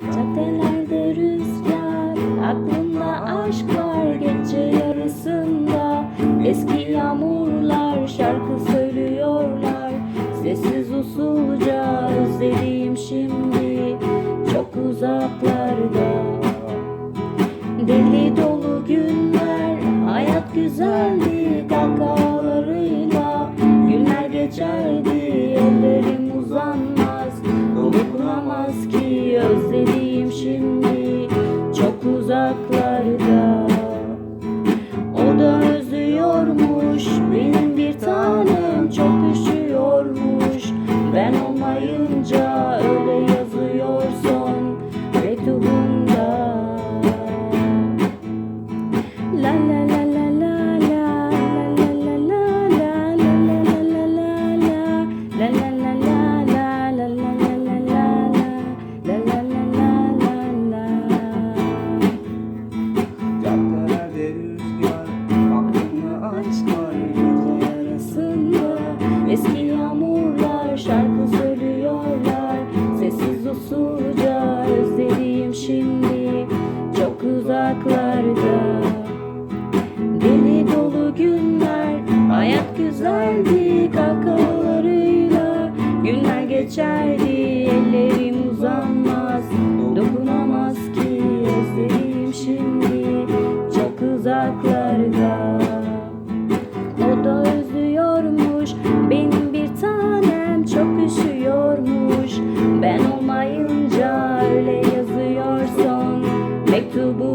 Caddelerde rüzgar, aklımda aşk var gece yarısında. Eski yağmurlar şarkı söylüyorlar. Sessiz usulca özlediğim şimdi. Çok uzaklarda. Deli dolu günler, hayat güzeldi kahkahalarıyla. Günler geçerdi, ellerim uzanmaz. Dokunamaz ki özlediğim şimdi çok uzaklarda. O da özlüyormuş, benim bir tanem çok üşüyormuş Ben olmayınca Eski yağmurlar şarkı söylüyorlar. Sessiz usulca özlediğim şimdi Çok uzaklarda. Deli dolu günler Hayat güzeldi kakalarıyla Günler geçerdi ellerim uzanmaz. Dokunamaz ki özlediğim şimdi. to